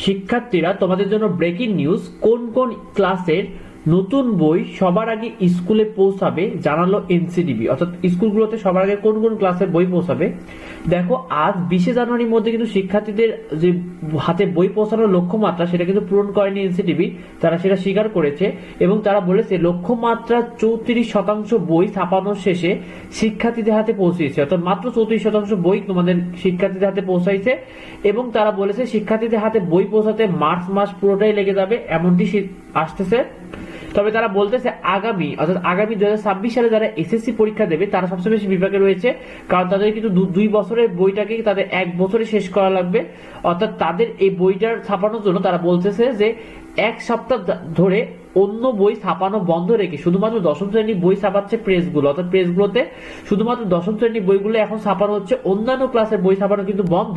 শিক্ষার্থীরা তোমাদের জন্য ব্রেকিং নিউজ কোন কোন ক্লাসের নতুন বই সবার আগে স্কুলে পৌঁছাবে, জানালো এনসিডিবি। অর্থাৎ স্কুলগুলোতে সবার আগে কোন কোন ক্লাসের বই পৌঁছাবে? দেখো, আজ বিশে জানুয়ারির মধ্যে কিন্তু শিক্ষার্থীদের যে হাতে বই পৌঁছানোর লক্ষ্যমাত্রা, সেটা কিন্তু পূরণ করেনি এনসিটিভি তারা সেটা স্বীকার করেছে এবং তারা বলেছে, লক্ষ্যমাত্রা চৌত্রিশ শতাংশ বই ছাপানোর শেষে শিক্ষার্থীদের হাতে পৌঁছেছে অর্থাৎ মাত্র চৌত্রিশ শতাংশ বই তোমাদের শিক্ষার্থীদের হাতে পৌঁছাইছে এবং তারা বলেছে, শিক্ষার্থীদের হাতে বই পৌঁছাতে মার্চ মাস পুরোটাই লেগে যাবে, এমনটি আসতেছে। তবে তারা বলতেছে আগামী, অর্থাৎ আগামী দুই হাজার ছাব্বিশ সালে যারা এসএসসি পরীক্ষা দেবে, তারা সবচেয়ে বেশি বিভাগে রয়েছে। কারণ তাদের কিন্তু দুই বছরের বইটাকে তাদের এক বছরে শেষ করা লাগবে। অর্থাৎ তাদের এই বইটার ছাপানোর জন্য তারা বলতেছে যে এক সপ্তাহ ধরে অন্য বই ছাপানো বন্ধ রেখে শুধুমাত্র দশম শ্রেণির বই ছাপাচ্ছে প্রেসগুলো। অর্থাৎ প্রেসগুলোতে শুধুমাত্র দশম শ্রেণির বইগুলো এখন ছাপানো হচ্ছে। অন্যান্য ক্লাসের বই ছাপানো কিন্তু বন্ধ।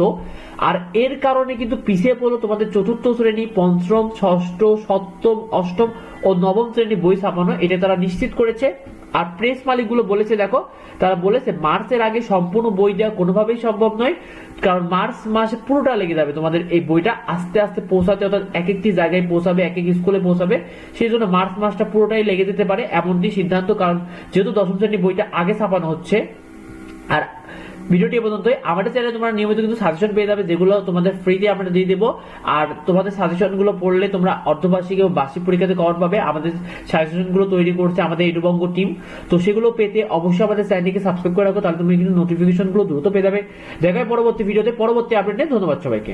আর এর কারণে কিন্তু পিছিয়ে পড়ল তোমাদের চতুর্থ শ্রেণি, পঞ্চম, ষষ্ঠ, সপ্তম, অষ্টম ও নবম শ্রেণির বই ছাপানো, এটা তারা নিশ্চিত করেছে। আর প্রেস মালিকগুলো বলেছে, দেখো, তারা বলেছে, মার্চের আগে সম্পূর্ণ বই দেওয়া কোনোভাবেই সম্ভব নয়। কারণ মার্চ মাসে পুরোটা লেগে যাবে তোমাদের এই বইটা আস্তে আস্তে পৌঁছাতে, অর্থাৎ এক একটি জায়গায় পৌঁছাবে এক এক স্কুলে পৌঁছাবে। সেই জন্য মার্চ মাসটা পুরোটাই লেগে যেতে পারে, এমনটি সিদ্ধান্ত। কারণ যেহেতু দশম শ্রেণির বইটা আগে ছাপানো হচ্ছে, আর ভিডিওটি পর্যন্তই। আমাদের চ্যানেলে তোমরা নিয়মিত কিন্তু সাজেশন পেয়ে যাবে, যেগুলো তোমাদের ফ্রিতে আমরা দিয়ে দেবো। আর তোমাদের সাজেশনগুলো পড়লে তোমরা অর্ধবার্ষিক এবং বার্ষিক পরীক্ষাতে কভার পাবে। আমাদের সাজেশনগুলো তৈরি করছে আমাদের এডুবঙ্গ টিম তো সেগুলো পেতে অবশ্যই আমাদের চ্যানেলটিকে সাবস্ক্রাইব করে রাখো, তাহলে তুমি কিন্তু নোটিফিকেশনগুলো দ্রুত পেয়ে যাবে। দেখা পরবর্তী ভিডিওতে। পরবর্তী আপডেটে ধন্যবাদ সবাইকে।